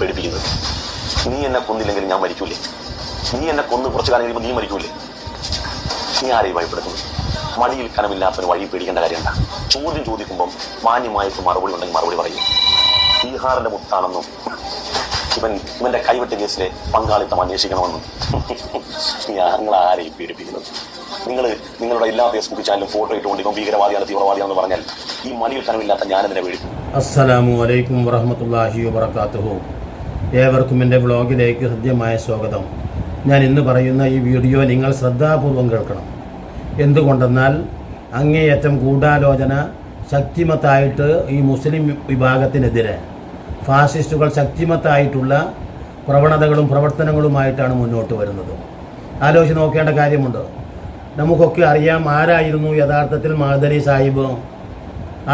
പേടിപ്പിക്കുന്നത്. നീ എന്നെ കൊന്നില്ലെങ്കിൽ ഞാൻ മരിക്കൂലേ? നീ എന്നെ കൊന്ന് കുറച്ചു കാലം കഴിയുമ്പോൾ നീ മരിക്കൂലേ? നീ ആരെയും ഭയപ്പെടുത്തുന്നു? മടിയിൽ കനമില്ലാത്തൊരു വഴി പേടിക്കേണ്ട കാര്യമല്ല ചോദ്യം ചോദിക്കുമ്പം മാന്യമായിട്ട് മറുപടി ഉണ്ടെങ്കിൽ മറുപടി പറയും. ബീഹാറിന്റെ മുത്താണെന്നും ഇവൻ ഇവന്റെ കൈവെട്ട കേസിലെ പങ്കാളിത്തം അന്വേഷിക്കണമെന്നും ഞങ്ങൾ ആരെയും പീഡിപ്പിക്കുന്നത് നിങ്ങൾ നിങ്ങളുടെ എല്ലാ ഫേസ്ബുക്ക് ചാനലും ഫോട്ടോ ഇട്ടുകൊണ്ട് ഇവൻ ഭീകരവാദിയാണ് തീവ്രവാദിയാണെന്ന് പറഞ്ഞാൽ ഈ മടിയിൽ കനമില്ലാത്ത ഞാനതിനെ പേടിക്കും? അസ്സലാമു അലൈക്കും വറഹമത്തല്ലാഹി വബർക്കാത്തുഹു ഏവർക്കും എന്റെ ബ്ലോഗിലേക്ക് ഹൃദ്യമായ സ്വാഗതം. ഞാൻ ഇന്ന് പറയുന്ന ഈ വീഡിയോ നിങ്ങൾ ശ്രദ്ധാപൂർവം കേൾക്കണം. എന്തുകൊണ്ടെന്നാൽ അങ്ങേയറ്റം ഗൂഢാലോചന ശക്തിമത്തായിട്ട് ഈ മുസ്ലിം വിഭാഗത്തിനെതിരെ ഫാസിസ്റ്റുകൾ ശക്തിമത്തായിട്ടുള്ള പ്രവണതകളും പ്രവർത്തനങ്ങളുമായിട്ടാണ് മുന്നോട്ട് വരുന്നത്. ആലോചിച്ച് നോക്കേണ്ട കാര്യമുണ്ട്. നമുക്കൊക്കെ അറിയാം ആരായിരുന്നു യഥാർത്ഥത്തിൽ മാധരി സാഹിബ്.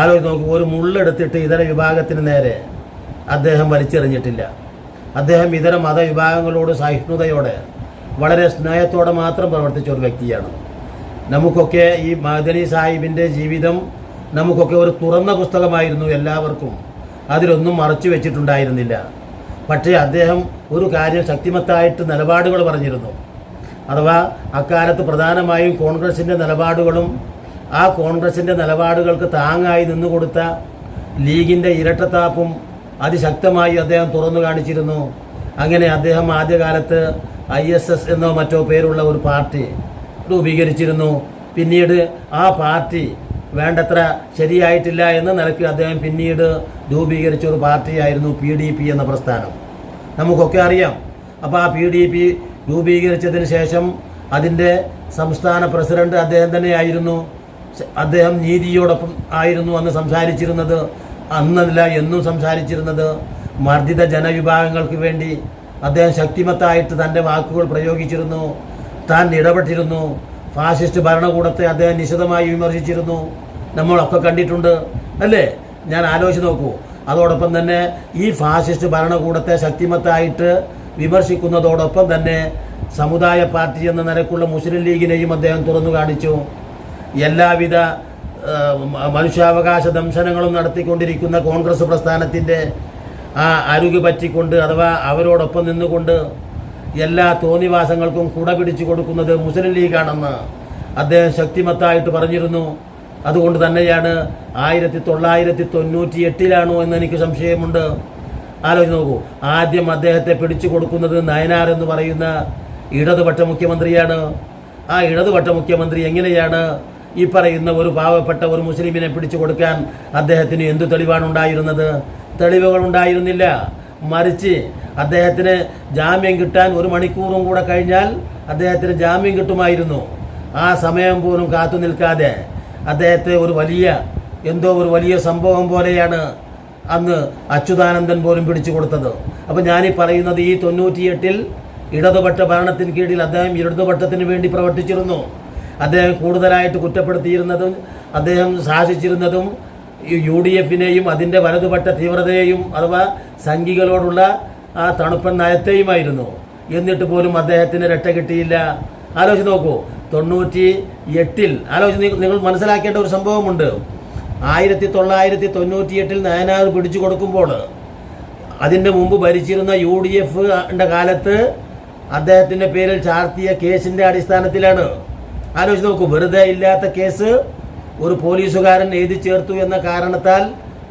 ആലോചിച്ച് നോക്കൂ ഒരു മുള്ളെടുത്തിട്ട് ഇതര വിഭാഗത്തിന് നേരെ അദ്ദേഹം വലിച്ചെറിഞ്ഞിട്ടില്ല. അദ്ദേഹം ഇതര മതവിഭാഗങ്ങളോട് സഹിഷ്ണുതയോടെ വളരെ സ്നേഹത്തോടെ മാത്രം പ്രവർത്തിച്ച ഒരു വ്യക്തിയാണ്. നമുക്കൊക്കെ ഈ മദനി സാഹിബിന്റെ ജീവിതം നമുക്കൊക്കെ ഒരു തുറന്ന പുസ്തകമായിരുന്നു എല്ലാവർക്കും. അതിലൊന്നും മറച്ചു വെച്ചിട്ടുണ്ടായിരുന്നില്ല. പക്ഷേ അദ്ദേഹം ഒരു കാര്യം ശക്തിമത്തായിട്ട് നിലപാടുകൾ പറഞ്ഞിരുന്നു. അഥവാ അക്കാലത്ത് പ്രധാനമായും കോൺഗ്രസിന്റെ നിലപാടുകളും ആ കോൺഗ്രസിന്റെ നിലപാടുകൾക്ക് താങ്ങായി നിന്നുകൊടുത്ത ലീഗിന്റെ ഇരട്ടത്താപ്പും അതിശക്തമായി അദ്ദേഹം തുറന്നു കാണിച്ചിരുന്നു. അങ്ങനെ അദ്ദേഹം ആദ്യകാലത്ത് ഐ എസ് എസ് എന്നോ മറ്റോ പേരുള്ള ഒരു പാർട്ടി രൂപീകരിച്ചിരുന്നു. പിന്നീട് ആ പാർട്ടി വേണ്ടത്ര ശരിയായിട്ടില്ല എന്ന നിലയ്ക്ക് അദ്ദേഹം പിന്നീട് രൂപീകരിച്ച ഒരു പാർട്ടിയായിരുന്നു പി ഡി പി എന്ന പ്രസ്ഥാനം. നമുക്കൊക്കെ അറിയാം. അപ്പോൾ ആ പി ഡി പി രൂപീകരിച്ചതിന് ശേഷം അതിന്റെ സംസ്ഥാന പ്രസിഡന്റ് അദ്ദേഹം തന്നെയായിരുന്നു. അദ്ദേഹം നീതിയോടൊപ്പം ആയിരുന്നു അന്ന് സംസാരിച്ചിരുന്നത്. അന്നല്ല എന്നും സംസാരിച്ചിരുന്നത് മർദ്ദിത ജനവിഭാഗങ്ങൾക്ക് വേണ്ടി അദ്ദേഹം ശക്തിമത്തായിട്ട് തന്റെ വാക്കുകൾ പ്രയോഗിച്ചിരുന്നു. താൻ ഇടപെട്ടിരുന്നു. ഫാസിസ്റ്റ് ഭരണകൂടത്തെ അദ്ദേഹം നിശിതമായി വിമർശിച്ചിരുന്നു. നമ്മളൊക്കെ കണ്ടിട്ടുണ്ട് അല്ലേ? ഞാൻ ആലോചിച്ച് നോക്കൂ. അതോടൊപ്പം തന്നെ ഈ ഫാസിസ്റ്റ് ഭരണകൂടത്തെ ശക്തിമത്തായിട്ട് വിമർശിക്കുന്നതോടൊപ്പം തന്നെ സമുദായ പാർട്ടി എന്ന നിലക്കുള്ള മുസ്ലിം ലീഗിനെയും അദ്ദേഹം തുറന്നു കാണിച്ചു. എല്ലാവിധ മനുഷ്യാവകാശ ദംശനങ്ങളും നടത്തിക്കൊണ്ടിരിക്കുന്ന കോൺഗ്രസ് പ്രസ്ഥാനത്തിന്റെ ആ അരുകി പറ്റിക്കൊണ്ട് അഥവാ അവരോടൊപ്പം നിന്നുകൊണ്ട് എല്ലാ തോന്നിവാസങ്ങൾക്കും കുട പിടിച്ചു കൊടുക്കുന്നത് മുസ്ലിം ലീഗാണെന്ന് അദ്ദേഹം ശക്തിമത്തായിട്ട് പറഞ്ഞിരുന്നു. അതുകൊണ്ട് തന്നെയാണ് ആയിരത്തി തൊള്ളായിരത്തി തൊണ്ണൂറ്റി എട്ടിലാണോ എന്ന് എനിക്ക് സംശയമുണ്ട്. ആലോചിച്ച് നോക്കൂ. ആദ്യം അദ്ദേഹത്തെ പിടിച്ചു കൊടുക്കുന്നത് നയനാർ എന്ന് പറയുന്ന ഇടതുപക്ഷ മുഖ്യമന്ത്രിയാണ്. ആ ഇടതുപക്ഷ മുഖ്യമന്ത്രി എങ്ങനെയാണ് ഈ പറയുന്ന ഒരു പാവപ്പെട്ട ഒരു മുസ്ലിമിനെ പിടിച്ചു കൊടുക്കാൻ അദ്ദേഹത്തിന് എന്തു തെളിവാണ് ഉണ്ടായിരുന്നത്? തെളിവുകൾ ഉണ്ടായിരുന്നില്ല. മറിച്ച് അദ്ദേഹത്തിന് ജാമ്യം കിട്ടാൻ ഒരു മണിക്കൂറും കൂടെ കഴിഞ്ഞാൽ അദ്ദേഹത്തിന് ജാമ്യം കിട്ടുമായിരുന്നു. ആ സമയം പോലും കാത്തു നിൽക്കാതെ അദ്ദേഹത്തെ ഒരു വലിയ എന്തോ ഒരു വലിയ സംഭവം പോലെയാണ് അന്ന് അച്യുതാനന്ദൻ പോലും പിടിച്ചു കൊടുത്തത്. അപ്പം ഞാനീ പറയുന്നത് ഈ തൊണ്ണൂറ്റിയെട്ടിൽ ഇടതുപക്ഷ ഭരണത്തിന് കീഴിൽ അദ്ദേഹം ഇടതുപക്ഷത്തിന് വേണ്ടി പ്രവർത്തിച്ചിരുന്നു. അദ്ദേഹം കൂടുതലായിട്ട് കുറ്റപ്പെടുത്തിയിരുന്നതും അദ്ദേഹം സാഹസിച്ചിരുന്നതും ഈ യു ഡി എഫിനെയും അതിന്റെ വലതുപക്ഷ തീവ്രതയെയും അഥവാ സംഘികളോടുള്ള ആ തണുപ്പൻ നയത്തെയുമായിരുന്നു. എന്നിട്ട് പോലും അദ്ദേഹത്തിന് രക്ഷ കിട്ടിയില്ല. ആലോചിച്ച് നോക്കൂ തൊണ്ണൂറ്റി എട്ടിൽ ആലോചിച്ച് നിങ്ങൾ മനസ്സിലാക്കേണ്ട ഒരു സംഭവമുണ്ട്. ആയിരത്തി തൊള്ളായിരത്തി തൊണ്ണൂറ്റിയെട്ടിൽ നയനാർ പിടിച്ചു കൊടുക്കുമ്പോൾ അതിന്റെ മുമ്പ് ഭരിച്ചിരുന്ന യു ഡി എഫിന്റെ കാലത്ത് അദ്ദേഹത്തിന്റെ പേരിൽ ചാർത്തിയ കേസിന്റെ അടിസ്ഥാനത്തിലാണ്. ആലോചിച്ച് നോക്കൂ വെറുതെ ഇല്ലാത്ത കേസ് ഒരു പോലീസുകാരൻ എഴുതി ചേർത്തു എന്ന കാരണത്താൽ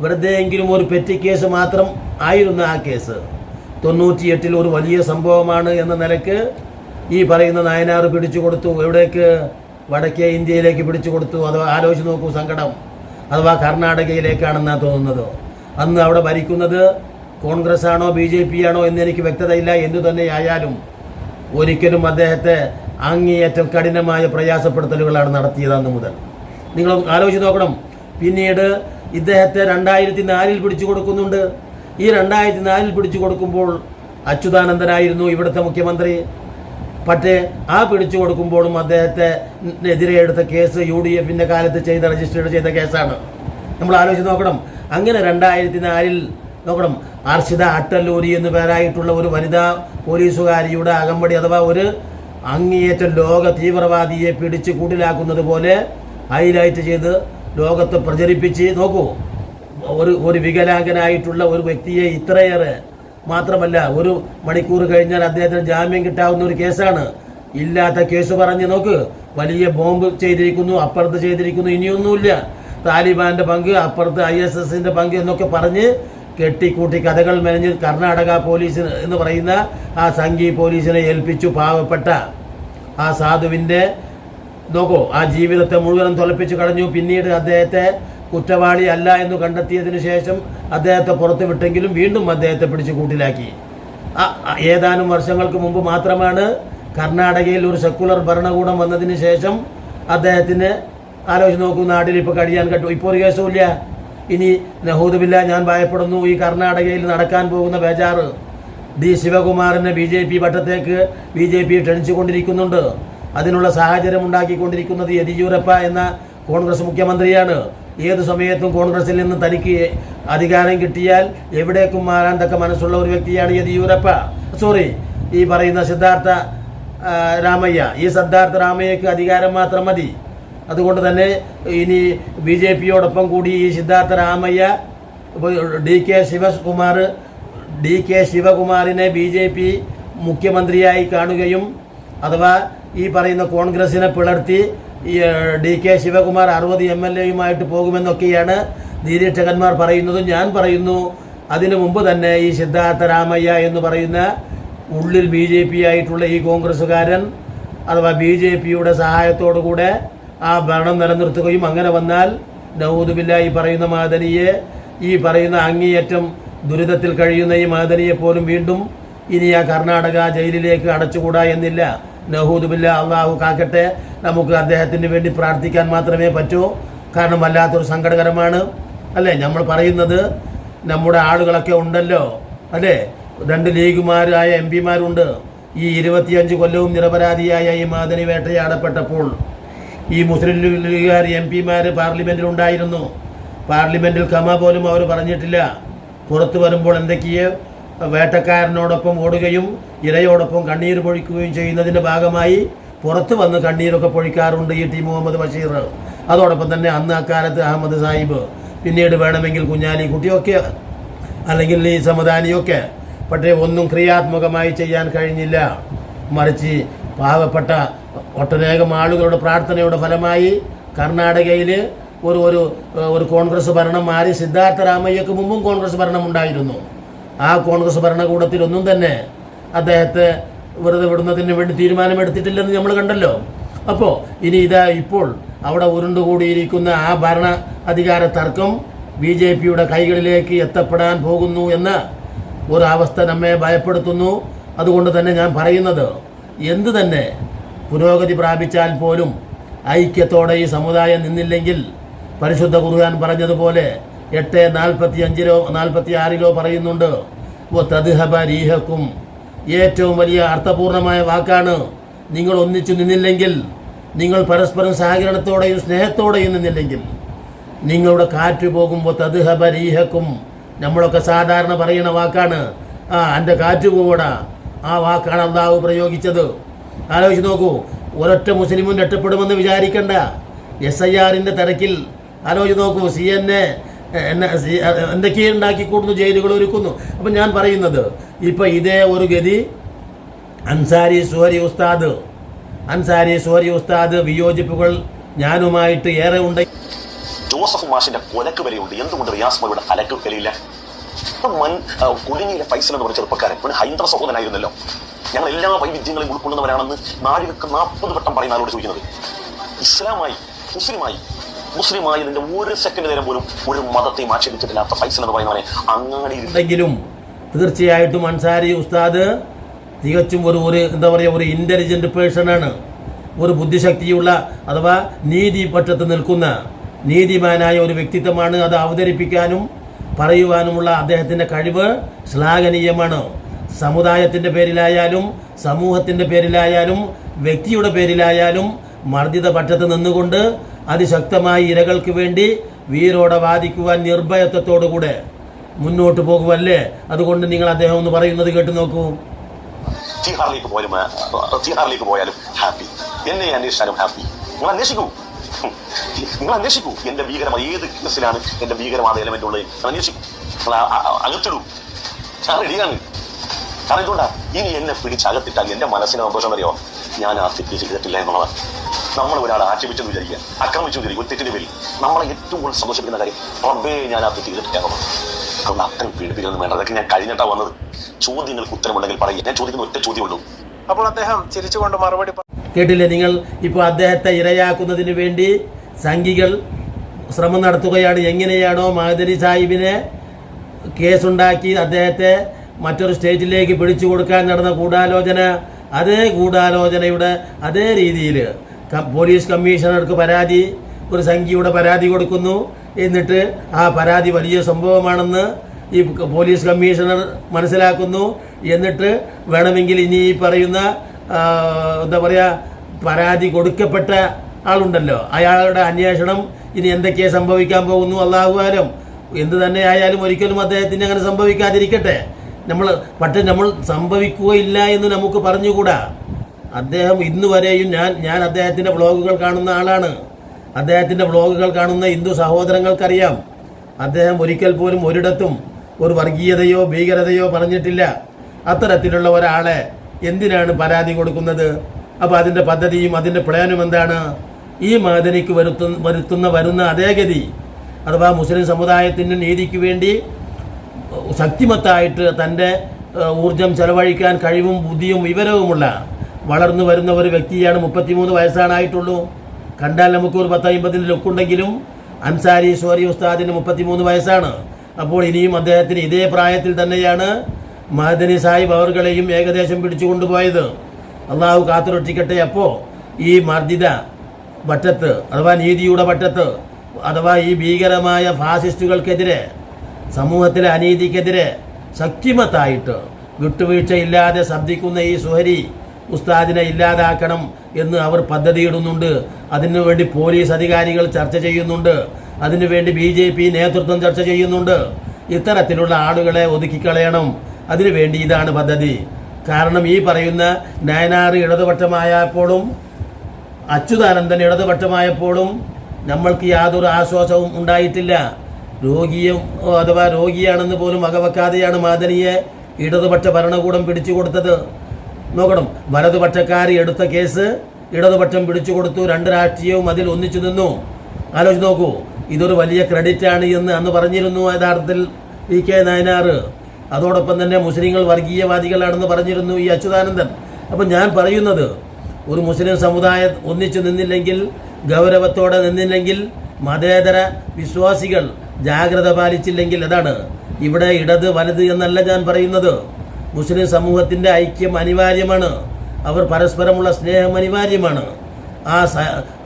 വെറുതെ എങ്കിലും ഒരു പെറ്റി കേസ് മാത്രം ആയിരുന്നു ആ കേസ്. തൊണ്ണൂറ്റിയെട്ടിൽ ഒരു വലിയ സംഭവമാണ് എന്ന നിലയ്ക്ക് ഈ പറയുന്ന നായനാർ പിടിച്ചു കൊടുത്തു എവിടേക്ക്? വടക്കേ ഇന്ത്യയിലേക്ക് പിടിച്ചു കൊടുത്തു. അഥവാ ആലോചിച്ച് നോക്കൂ സങ്കടം. അഥവാ കർണാടകയിലേക്കാണെന്നാണ് തോന്നുന്നത്. അന്ന് അവിടെ ഭരിക്കുന്നത് കോൺഗ്രസ് ആണോ ബി ജെ പി ആണോ എന്നെനിക്ക് വ്യക്തതയില്ല. എന്തു തന്നെയായാലും ഒരിക്കലും അദ്ദേഹത്തെ അങ്ങേയറ്റം കഠിനമായ പ്രയാസപ്പെടുത്തലുകളാണ് നടത്തിയത് അന്ന് മുതൽ. നിങ്ങൾ ആലോചിച്ച് നോക്കണം. പിന്നീട് ഇദ്ദേഹത്തെ രണ്ടായിരത്തി നാലിൽ പിടിച്ചു കൊടുക്കുന്നുണ്ട്. ഈ രണ്ടായിരത്തി നാലിൽ പിടിച്ചു കൊടുക്കുമ്പോൾ അച്യുതാനന്ദനായിരുന്നു ഇവിടുത്തെ മുഖ്യമന്ത്രി. പക്ഷേ ആ പിടിച്ചു കൊടുക്കുമ്പോഴും അദ്ദേഹത്തെ എതിരെ എടുത്ത കേസ് യു ഡി എഫിന്റെ കാലത്ത് ചെയ്ത രജിസ്റ്റർ ചെയ്ത കേസാണ്. നമ്മൾ ആലോചിച്ച് നോക്കണം. അങ്ങനെ രണ്ടായിരത്തി നാലിൽ നോക്കണം. അർഷിത അട്ടല്ലൂരി എന്നു പേരായിട്ടുള്ള ഒരു വനിതാ പോലീസുകാരിയുടെ അകമ്പടി അഥവാ ഒരു അങ്ങേയറ്റ ലോക തീവ്രവാദിയെ പിടിച്ച് കൂട്ടിലാക്കുന്നത് പോലെ ഹൈലൈറ്റ് ചെയ്ത് ലോകത്ത് പ്രചരിപ്പിച്ച് നോക്കൂ. ഒരു ഒരു വികലാംഗനായിട്ടുള്ള ഒരു വ്യക്തിയെ ഇത്രയേറെ മാത്രമല്ല ഒരു മണിക്കൂർ കഴിഞ്ഞാൽ അദ്ദേഹത്തിന് ജാമ്യം കിട്ടാവുന്ന ഒരു കേസാണ്. ഇല്ലാത്ത കേസ് പറഞ്ഞ് നോക്ക്. വലിയ ബോംബ് ചെയ്തിരിക്കുന്നു അപ്പുറത്ത് ചെയ്തിരിക്കുന്നു ഇനിയൊന്നുമില്ല. താലിബാന്റെ പങ്ക് അപ്പുറത്ത് ഐ എസ് എസിന്റെ പങ്ക് എന്നൊക്കെ പറഞ്ഞ് കെട്ടിക്കൂട്ടി കഥകൾ മെനഞ്ഞ് കർണാടക പോലീസ് എന്ന് പറയുന്ന ആ സംഘി പോലീസിനെ ഏൽപ്പിച്ചു പാവപ്പെട്ട ആ സാധുവിന്റെ നോക്കൂ ആ ജീവിതത്തെ മുഴുവനും തുലപ്പിച്ചു കളഞ്ഞു. പിന്നീട് അദ്ദേഹത്തെ കുറ്റവാളി അല്ല എന്ന് കണ്ടെത്തിയതിനു ശേഷം അദ്ദേഹത്തെ പുറത്തു വിട്ടെങ്കിലും വീണ്ടും അദ്ദേഹത്തെ പിടിച്ചു കൂട്ടിലാക്കി. ഏതാനും വർഷങ്ങൾക്ക് മുമ്പ് മാത്രമാണ് കർണാടകയിൽ ഒരു സെക്കുലർ ഭരണകൂടം വന്നതിന് ശേഷം അദ്ദേഹത്തിന് ആലോചിച്ച് നോക്കൂ നാട്ടിൽ ഇപ്പോൾ കഴിയാൻ കട്ടു. ഇപ്പോൾ ഒരു കേസുമില്ല ഇനി നഹൂദുബില്ല ഞാൻ ഭയപ്പെടുന്നു ഈ കർണാടകയിൽ നടക്കാൻ പോകുന്ന ബേജാറ്. ഡി ശിവകുമാറിനെ ബി ജെ പി വട്ടത്തേക്ക് ബി ജെ പി ക്ഷണിച്ചുകൊണ്ടിരിക്കുന്നുണ്ട്. അതിനുള്ള സാഹചര്യം ഉണ്ടാക്കിക്കൊണ്ടിരിക്കുന്നത് യെദിയൂരപ്പ എന്ന കോൺഗ്രസ് മുഖ്യമന്ത്രിയാണ്. ഏത് സമയത്തും കോൺഗ്രസിൽ നിന്ന് തനിക്ക് അധികാരം കിട്ടിയാൽ എവിടേക്കും മാറാൻ തക്ക മനസ്സുള്ള ഒരു വ്യക്തിയാണ് യെദിയൂരപ്പ. സോറി ഈ പറയുന്ന സിദ്ധാർത്ഥ രാമയ്യ. ഈ സിദ്ധാർത്ഥ രാമയ്യക്ക് അധികാരം മാത്രം മതി. അതുകൊണ്ട് തന്നെ ഇനി ബി ജെ പിയോടൊപ്പം കൂടി ഈ Siddaramaiah D K Shivakumar D K ശിവകുമാറിനെ B J P മുഖ്യമന്ത്രിയായി കാണുകയും അഥവാ ഈ പറയുന്ന കോൺഗ്രസിനെ പിളർത്തി ഡി കെ ശിവകുമാർ അറുപത് എം എൽ എയുമായിട്ട് പോകുമെന്നൊക്കെയാണ് നിരീക്ഷകന്മാർ പറയുന്നത് ഞാൻ പറയുന്നു. അതിനു മുമ്പ് തന്നെ ഈ സിദ്ധാർത്ഥ രാമയ്യ എന്ന് പറയുന്ന ഉള്ളിൽ ബി ജെ പി ആയിട്ടുള്ള ഈ കോൺഗ്രസ്സുകാരൻ അഥവാ ബി ജെ പിയുടെ സഹായത്തോടുകൂടെ ആ ഭരണം നിലനിർത്തുകയും അങ്ങനെ വന്നാൽ നൗദുബില്ല ഈ പറയുന്ന മാദനിയെ ഈ പറയുന്ന അങ്ങേയറ്റം ദുരിതത്തിൽ കഴിയുന്ന ഈ മാദനിയെ പോലും വീണ്ടും ഇനി ആ കർണാടക ജയിലിലേക്ക് അടച്ചുകൂടാ എന്നില്ല. നഹൂദുബില്ല അള്ളാഹു കാക്കട്ടെ നമുക്ക് അദ്ദേഹത്തിന് വേണ്ടി പ്രാർത്ഥിക്കാൻ മാത്രമേ പറ്റൂ. കാരണം വല്ലാത്തൊരു സങ്കടകരമാണ്. അല്ലേ? നമ്മൾ പറയുന്നത് നമ്മുടെ ആളുകളൊക്കെ ഉണ്ടല്ലോ. അല്ലേ? രണ്ട് ലീഗുമാരായ എം പിമാരുണ്ട്. ഈ ഇരുപത്തിയഞ്ച് കൊല്ലവും നിരപരാധിയായ ഈ മാദനി വേട്ടയാടപ്പെട്ടപ്പോൾ ഈ മുസ്ലിം ലീഗുകാർ എം പിമാർ പാർലമെന്റിൽ ഉണ്ടായിരുന്നു പാർലമെന്റിൽ കമ പോലും അവർ പറഞ്ഞിട്ടില്ല. പുറത്തു വരുമ്പോൾ എന്തൊക്കെയോ വേട്ടക്കാരനോടൊപ്പം ഓടുകയും ഇരയോടൊപ്പം കണ്ണീർ പൊഴിക്കുകയും ചെയ്യുന്നതിന്റെ ഭാഗമായി പുറത്ത് വന്ന് കണ്ണീരൊക്കെ പൊഴിക്കാറുണ്ട് ഈ ടി മുഹമ്മദ് ബഷീർ. അതോടൊപ്പം തന്നെ അന്ന് അക്കാലത്ത് അഹമ്മദ് സാഹിബ്. പിന്നീട് വേണമെങ്കിൽ കുഞ്ഞാലി കുട്ടിയൊക്കെ അല്ലെങ്കിൽ ഈ സമദാനിയൊക്കെ. പക്ഷേ ഒന്നും ക്രിയാത്മകമായി ചെയ്യാൻ കഴിഞ്ഞില്ല. മറിച്ച് പാവപ്പെട്ട ഒട്ടനേകം ആളുകളുടെ പ്രാർത്ഥനയുടെ ഫലമായി കർണാടകയിൽ ഒരു ഒരു ഒരു കോൺഗ്രസ് ഭരണം മാറി സിദ്ധാർത്ഥ രാമയ്യക്ക് മുമ്പും കോൺഗ്രസ് ഭരണം ഉണ്ടായിരുന്നു. ആ കോൺഗ്രസ് ഭരണകൂടത്തിലൊന്നും തന്നെ അദ്ദേഹത്തെ വെറുതെ വിടുന്നതിന് വേണ്ടി തീരുമാനമെടുത്തിട്ടില്ലെന്ന് നമ്മൾ കണ്ടല്ലോ. അപ്പോൾ ഇനി ഇതാ ഇപ്പോൾ അവിടെ ഉരുണ്ടുകൂടിയിരിക്കുന്ന ആ ഭരണ അധികാര തർക്കം ബി ജെ പിയുടെ കൈകളിലേക്ക് എത്തപ്പെടാൻ പോകുന്നു എന്ന ഒരു അവസ്ഥ നമ്മെ ഭയപ്പെടുത്തുന്നു. അതുകൊണ്ട് തന്നെ ഞാൻ പറയുന്നത് എന്ത് തന്നെ പുരോഗതി പ്രാപിച്ചാൽ പോലും ഐക്യത്തോടെ ഈ സമുദായം നിന്നില്ലെങ്കിൽ പരിശുദ്ധ ഖുർആൻ പറഞ്ഞതുപോലെ എട്ട് നാൽപ്പത്തി അഞ്ചിലോ നാൽപ്പത്തി ആറിലോ പറയുന്നുണ്ട് "വ തദ്ഹബരീഹക്കും ഏറ്റവും വലിയ അർത്ഥപൂർണമായ വാക്കാണ് നിങ്ങൾ ഒന്നിച്ചു നിന്നില്ലെങ്കിൽ നിങ്ങൾ പരസ്പരം സഹകരണത്തോടെയും സ്നേഹത്തോടെയും നിന്നില്ലെങ്കിൽ. നിങ്ങളുടെ കാറ്റ് പോകുമ്പോൾ തദ്ഹബ രീഹക്കും. നമ്മളൊക്കെ സാധാരണ പറയുന്ന വാക്കാണ് ആ എന്റെ കാറ്റ് പോവടാ. ആ വാക്കാണ് അള്ളാഹു പ്രയോഗിച്ചത്. ആലോചിച്ച് നോക്കൂ ഒരൊറ്റ മുസ്ലിമും രക്ഷപ്പെടുമെന്ന് വിചാരിക്കണ്ട. എസ് ഐ ആറിന്റെ തിരക്കിൽ ആലോചിച്ച് നോക്കൂ സി എൻ എ എന്തൊക്കെ ഉണ്ടാക്കി കൂടുന്നു ജയിലുകൾ ഒരുക്കുന്നു. അപ്പം ഞാൻ പറയുന്നത് ഇപ്പം ഇതേ ഒരു ഗതി അൻസാരി സുഹരി ഉസ്താദ് അൻസാരി സുഹരി ഉസ്താദ് വിയോജിപ്പുകൾ ഞാനുമായിട്ട് ഏറെ ഉണ്ട് ജോസഫ് മാഷിന്റെ കൊലക്ക് വരെയുണ്ട് എന്തുകൊണ്ട് റിയാസ് മോയുടെ തലക്ക് വരില്ല മൻ കുലുങ്ങിയിലെ ഫൈസൽ എന്ന് പറഞ്ഞ ചെറുപ്പക്കാരൻ ഹൈന്ദ്ര ഹൈന്ദവ സഹോദരനായിരുന്നല്ലോ. ഞങ്ങൾ എല്ലാ വൈവിധ്യങ്ങളെയും ഉൾക്കൊള്ളുന്നവരാണെന്ന് നാഴികക്ക് നാൽപ്പത് വട്ടം പറയുന്ന ആളോട് ചോദിക്കുന്നത്. ഇസ്ലാമായി മുസ്ലിമായി മുസ്ലിമായതിന്റെ ഒരു സെക്കൻഡ് നേരം പോലും ഒരു മതത്തെ ആക്ഷേപിച്ചിട്ടില്ലാത്ത ഫൈസൽ എന്ന് പറയുന്നവനെ അങ്ങാടിയിൽ ഉണ്ടെങ്കിലും തീർച്ചയായിട്ടും അൻസാരി ഉസ്താദ് തികച്ചും ഒരു ഒരു എന്താ പറയുക ഒരു ഇന്റലിജന്റ് പേഴ്സണാണ് ഒരു ബുദ്ധിശക്തിയുള്ള അഥവാ നീതി പക്ഷത്ത് നിൽക്കുന്ന നീതിമാനായ ഒരു വ്യക്തിത്വമാണ് അത് അവതരിപ്പിക്കാനും പറയുവാനുമുള്ള അദ്ദേഹത്തിന്റെ കഴിവ് ശ്ലാഘനീയമാണ്. സമുദായത്തിന്റെ പേരിലായാലും സമൂഹത്തിന്റെ പേരിലായാലും വ്യക്തിയുടെ പേരിലായാലും മർദ്ദിത പക്ഷത്ത് നിന്നുകൊണ്ട് അതിശക്തമായി ഇരകൾക്ക് വേണ്ടി വീരോടെ വാദിക്കുവാൻ നിർഭയത്വത്തോടുകൂടെ മുന്നോട്ട് പോകുമല്ലേ അതുകൊണ്ട് നിങ്ങൾ അദ്ദേഹം ഒന്ന് പറയുന്നത് കേട്ടു നോക്കൂ. തീഹാറിലേക്ക് പോയാലും തീഹാറിലേക്ക് പോയാലും ഹാപ്പി. എന്നെ അന്വേഷിച്ചാലും ഹാപ്പി. നിങ്ങൾ അന്വേഷിക്കൂ. നിങ്ങൾ അന്വേഷിക്കൂ. എന്റെ ഭീകരമായ ഏത് കേസിലാണ് എന്റെ ഭീകരമായ എലമെന്റ് ഉള്ളത്? അന്വേഷിക്കൂ. നിങ്ങൾ അകത്തിടൂ. ഞാൻ റെഡിയാണ് കാരണം എന്തുകൊണ്ടാ ഇനി എന്നെ പിടിച്ചകത്തിട്ടാൽ എന്റെ മനസ്സിന് സന്തോഷം അറിയോ? ഞാൻ ആ തെറ്റ് ചെയ്തിട്ടില്ല എന്നുള്ളതാണ് നമ്മൾ ഒരാൾ ആക്ഷേപിച്ചെന്ന് വിചാരിക്കുക. ആക്രമിച്ചു വിചാരിക്കും ഒരു തെറ്റിന്റെ പേരിൽ നമ്മളെ ഏറ്റവും കൂടുതൽ സന്തോഷിപ്പിക്കുന്ന കാര്യം റബ്ബേ ഞാൻ ആ തെറ്റ് ചെയ്തിട്ടില്ല എന്നുള്ളത്. അതുകൊണ്ട് അത്രയും പീഡിപ്പിക്കുന്നു വേണ്ട. അതൊക്കെ ഞാൻ കഴിഞ്ഞിട്ടാ വന്നത്. ചോദ്യങ്ങൾക്ക് ഉത്തരമുണ്ടെങ്കിൽ പറയും ഞാൻ ചോദിക്കുന്ന ഒറ്റ ചോദ്യമുള്ളൂ. അപ്പോൾ അദ്ദേഹം ചിരിച്ചുകൊണ്ട് മറുപടി. കേട്ടില്ലേ നിങ്ങൾ? ഇപ്പോൾ അദ്ദേഹത്തെ ഇരയാക്കുന്നതിന് വേണ്ടി സംഘികൾ ശ്രമം നടത്തുകയാണ്. എങ്ങനെയാണോ മാധുരി സാഹിബിനെ കേസുണ്ടാക്കി അദ്ദേഹത്തെ മറ്റൊരു സ്റ്റേറ്റിലേക്ക് പിടിച്ചു കൊടുക്കാൻ നടന്ന ഗൂഢാലോചന അതേ കൂടാലോചനയുടെ അതേ രീതിയിൽ പോലീസ് കമ്മീഷണർക്ക് പരാതി ഒരു സംഖ്യയുടെ പരാതി കൊടുക്കുന്നു. എന്നിട്ട് ആ പരാതി വലിയ സംഭവമാണെന്ന് ഈ പോലീസ് കമ്മീഷണർ മനസ്സിലാക്കുന്നു. എന്നിട്ട് വേണമെങ്കിൽ ഇനി ഈ പറയുന്ന എന്താ പറയുക പരാതി കൊടുക്കപ്പെട്ട ആളുണ്ടല്ലോ. അയാളുടെ അന്വേഷണം ഇനി എന്തൊക്കെ സംഭവിക്കാൻ പോകുന്നു അള്ളാഹുവാലും എന്ത് തന്നെ ആയാലും ഒരിക്കലും അദ്ദേഹത്തിന് അങ്ങനെ സംഭവിക്കാതിരിക്കട്ടെ. നമ്മൾ പക്ഷെ നമ്മൾ സംഭവിക്കുകയില്ല എന്ന് നമുക്ക് പറഞ്ഞുകൂടാ? അദ്ദേഹം ഇന്ന് വരെയും ഞാൻ ഞാൻ അദ്ദേഹത്തിന്റെ വ്ളോഗുകൾ കാണുന്ന ആളാണ്. അദ്ദേഹത്തിന്റെ വ്ളോഗുകൾ കാണുന്ന ഹിന്ദു സഹോദരങ്ങൾക്കറിയാം. അദ്ദേഹം ഒരിക്കൽ പോലും ഒരിടത്തും ഒരു വർഗീയതയോ ഭീകരതയോ പറഞ്ഞിട്ടില്ല. അത്തരത്തിലുള്ള ഒരാളെ എന്തിനാണ് പരാതി കൊടുക്കുന്നത്? അപ്പോൾ അതിന്റെ പദ്ധതിയും അതിന്റെ പ്ലാനും എന്താണ്? ഈ മാതനിക്ക് വരുത്തുന്ന വരുത്തുന്ന വരുന്ന അതേഗതി അഥവാ മുസ്ലിം സമുദായത്തിന് നീതിക്ക് വേണ്ടി ശക്തിമത്തായിട്ട് തന്റെ ഊർജം ചെലവഴിക്കാൻ കഴിവും ബുദ്ധിയും വിവരവുമുള്ള വളർന്നു വരുന്ന ഒരു വ്യക്തിയാണ് മുപ്പത്തിമൂന്ന് വയസ്സാണായിട്ടുള്ളൂ. കണ്ടാൽ നമുക്ക് ഒരു പത്ത് അമ്പതിന് ലുക്കുണ്ടെങ്കിലും അൻസാരി സോറി ഉസ്താദിന് മുപ്പത്തിമൂന്ന് വയസ്സാണ്. അപ്പോൾ ഇനിയും അദ്ദേഹത്തിന് ഇതേ പ്രായത്തിൽ തന്നെയാണ് മഹദനി സാഹിബ് അവർകളെയും ഏകദേശം പിടിച്ചു കൊണ്ടുപോയത്. അള്ളാഹു കാത്തുരക്ഷിക്കട്ടെ. അപ്പോൾ ഈ മർദ്ദിത വട്ടത്ത് അഥവാ നീതിയുടെ വട്ടത്ത് അഥവാ ഈ ഭീകരമായ ഫാസിസ്റ്റുകൾക്കെതിരെ സമൂഹത്തിലെ അനീതിക്കെതിരെ ശക്തിമത്തായിട്ട് വിട്ടുവീഴ്ചയില്ലാതെ ശബ്ദിക്കുന്ന ഈ സുഹരി ഉസ്താദിനെ ഇല്ലാതാക്കണം എന്ന് അവർ പദ്ധതിയിടുന്നുണ്ട്. അതിനുവേണ്ടി പോലീസ് അധികാരികൾ ചർച്ച ചെയ്യുന്നുണ്ട്. അതിനുവേണ്ടി ബി ജെ പി നേതൃത്വം ചർച്ച ചെയ്യുന്നുണ്ട്. ഇത്തരത്തിലുള്ള ആളുകളെ ഒതുക്കിക്കളയണം. അതിനുവേണ്ടി ഇതാണ് പദ്ധതി. കാരണം ഈ പറയുന്ന നയനാറ് ഇടതുപക്ഷമായപ്പോഴും അച്യുതാനന്ദൻ ഇടതുപക്ഷമായപ്പോഴും നമ്മൾക്ക് യാതൊരു ആശ്വാസവും ഉണ്ടായിട്ടില്ല. രോഗിയും അഥവാ രോഗിയാണെന്ന് പോലും വകവെക്കാതെയാണ് മാദനിയെ ഇടതുപക്ഷ ഭരണകൂടം പിടിച്ചു കൊടുത്തത്. നോക്കണം വലതുപക്ഷക്കാർ എടുത്ത കേസ് ഇടതുപക്ഷം പിടിച്ചു കൊടുത്തു രണ്ട് രാഷ്ട്രീയവും അതിൽ ഒന്നിച്ചു നിന്നു. ആലോചിച്ച് നോക്കൂ ഇതൊരു വലിയ ക്രെഡിറ്റ് ആണ് എന്ന് അന്ന് പറഞ്ഞിരുന്നു യഥാർത്ഥത്തിൽ വി കെ നയനാർ അതോടൊപ്പം തന്നെ മുസ്ലിങ്ങൾ വർഗീയവാദികളാണെന്ന് പറഞ്ഞിരുന്നു ഈ അച്യുതാനന്ദൻ. അപ്പം ഞാൻ പറയുന്നത് ഒരു മുസ്ലിം സമുദായം ഒന്നിച്ചു നിന്നില്ലെങ്കിൽ ഗൗരവത്തോടെ നിന്നില്ലെങ്കിൽ മതേതര വിശ്വാസികൾ ജാഗ്രത പാലിച്ചില്ലെങ്കിൽ അതാണ്. ഇവിടെ ഇടത് വലത് എന്നല്ല ഞാൻ പറയുന്നത്. മുസ്ലിം സമൂഹത്തിന്റെ ഐക്യം അനിവാര്യമാണ്. അവർ പരസ്പരമുള്ള സ്നേഹം അനിവാര്യമാണ്. ആ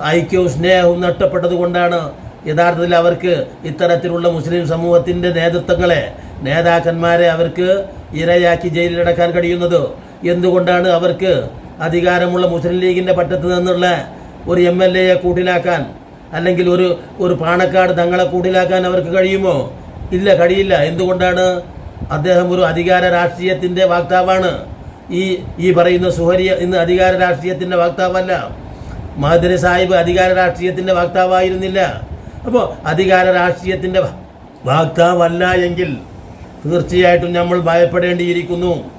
ഐക്യവും സ്നേഹവും നഷ്ടപ്പെട്ടത് കൊണ്ടാണ് യഥാർത്ഥത്തിൽ അവർക്ക് ഇത്തരത്തിലുള്ള മുസ്ലിം സമൂഹത്തിന്റെ നേതൃത്വങ്ങളെ നേതാക്കന്മാരെ അവർക്ക് ഇരയാക്കി ജയിലിലടക്കാൻ കഴിയുന്നത്. എന്തുകൊണ്ടാണ് അവർക്ക് അധികാരമുള്ള മുസ്ലിം ലീഗിന്റെ പറ്റത്ത് നിന്നുള്ള ഒരു എം എൽ എയെ കൂട്ടിലാക്കാൻ അല്ലെങ്കിൽ ഒരു ഒരു പാണക്കാട് തങ്ങളെ കൂടിലാക്കാൻ അവർക്ക് കഴിയുമോ? ഇല്ല കഴിയില്ല. എന്തുകൊണ്ടാണ്? അദ്ദേഹം ഒരു അധികാര രാഷ്ട്രീയത്തിന്റെ വാക്താവാണ്. ഈ ഈ പറയുന്ന സുഹരിയ ഇന്ന് അധികാര രാഷ്ട്രീയത്തിന്റെ വാക്താവല്ല. മഹദരി സാഹിബ് അധികാര രാഷ്ട്രീയത്തിന്റെ വാക്താവായിരുന്നില്ല. അപ്പോൾ അധികാര രാഷ്ട്രീയത്തിന്റെ വാക്താവല്ല എങ്കിൽ തീർച്ചയായിട്ടും നമ്മൾ ഭയപ്പെടേണ്ടിയിരിക്കുന്നു.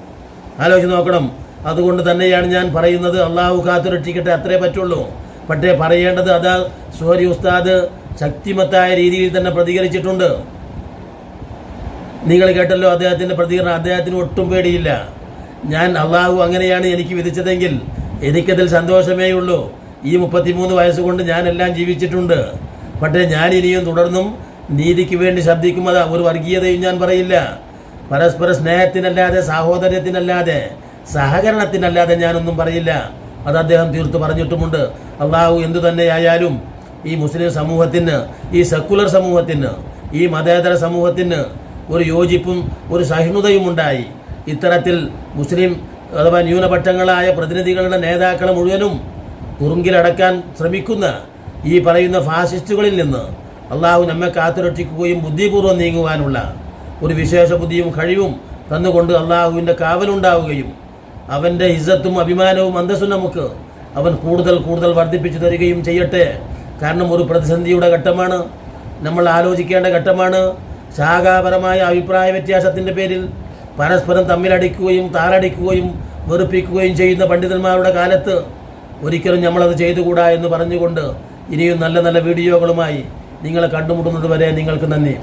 ആലോചിച്ച് നോക്കണം. അതുകൊണ്ട് തന്നെയാണ് ഞാൻ പറയുന്നത്. അള്ളാഹു കാത്തുരക്ഷിക്കട്ടെ അത്രേ പറ്റുള്ളൂ. പക്ഷേ പറയേണ്ടത് അത് സോരി ഉസ്താദ് ശക്തിമത്തായ രീതിയിൽ തന്നെ പ്രതികരിച്ചിട്ടുണ്ട്. നിങ്ങൾ കേട്ടല്ലോ അദ്ദേഹത്തിന്റെ പ്രതികരണം അദ്ദേഹത്തിന് ഒട്ടും പേടിയില്ല. ഞാൻ അള്ളാഹു അങ്ങനെയാണ് എനിക്ക് വിധിച്ചതെങ്കിൽ എനിക്കതിൽ സന്തോഷമേ ഉള്ളൂ. ഈ മുപ്പത്തിമൂന്ന് വയസ്സുകൊണ്ട് ഞാനെല്ലാം ജീവിച്ചിട്ടുണ്ട്. പക്ഷേ ഞാൻ ഇനിയും തുടർന്നും നീതിക്ക് വേണ്ടി ശബ്ദിക്കും അതാ ഒരു വർഗീയതയും ഞാൻ പറയില്ല. പരസ്പര സ്നേഹത്തിനല്ലാതെ സാഹോദര്യത്തിനല്ലാതെ സഹകരണത്തിനല്ലാതെ ഞാനൊന്നും പറയില്ല. അത് അദ്ദേഹം തീർത്ത് പറഞ്ഞിട്ടുമുണ്ട്. അള്ളാഹു എന്തു തന്നെയായാലും ഈ മുസ്ലിം സമൂഹത്തിന് ഈ സെക്കുലർ സമൂഹത്തിന് ഈ മതേതര സമൂഹത്തിന് ഒരു യോജിപ്പും ഒരു സഹിഷ്ണുതയും ഉണ്ടായി. ഇത്തരത്തിൽ മുസ്ലിം അഥവാ ന്യൂനപക്ഷങ്ങളായ പ്രതിനിധികളുടെ നേതാക്കളെ മുഴുവനും കുറുങ്കിലടക്കാൻ ശ്രമിക്കുന്ന ഈ പറയുന്ന ഫാസിസ്റ്റുകളിൽ നിന്ന് അള്ളാഹു നമ്മെ കാത്തുരക്ഷിക്കുകയും ബുദ്ധിപൂർവം നീങ്ങുവാനുള്ള ഒരു വിശേഷ ബുദ്ധിയും കഴിവും തന്നുകൊണ്ട് അള്ളാഹുവിന്റെ കാവലുണ്ടാവുകയും അവന്റെ ഇജ്ജത്തും അഭിമാനവും അന്തസ്സും നമുക്ക് അവൻ കൂടുതൽ കൂടുതൽ വർദ്ധിപ്പിച്ചു തരികയും ചെയ്യട്ടെ. കാരണം ഒരു പ്രതിസന്ധിയുടെ ഘട്ടമാണ്. നമ്മൾ ആലോചിക്കേണ്ട ഘട്ടമാണ്. ശാഖാപരമായ അഭിപ്രായ വ്യത്യാസത്തിന്റെ പേരിൽ പരസ്പരം തമ്മിലടിക്കുകയും താറടിക്കുകയും വെറുപ്പിക്കുകയും ചെയ്യുന്ന പണ്ഡിതന്മാരുടെ കാലത്ത് ഒരിക്കലും നമ്മളത് ചെയ്തുകൂടാ എന്ന് പറഞ്ഞുകൊണ്ട് ഇനിയും നല്ല നല്ല വീഡിയോകളുമായി നിങ്ങളെ കണ്ടുമുട്ടുന്നത് വരെ നിങ്ങൾക്ക് നന്ദി.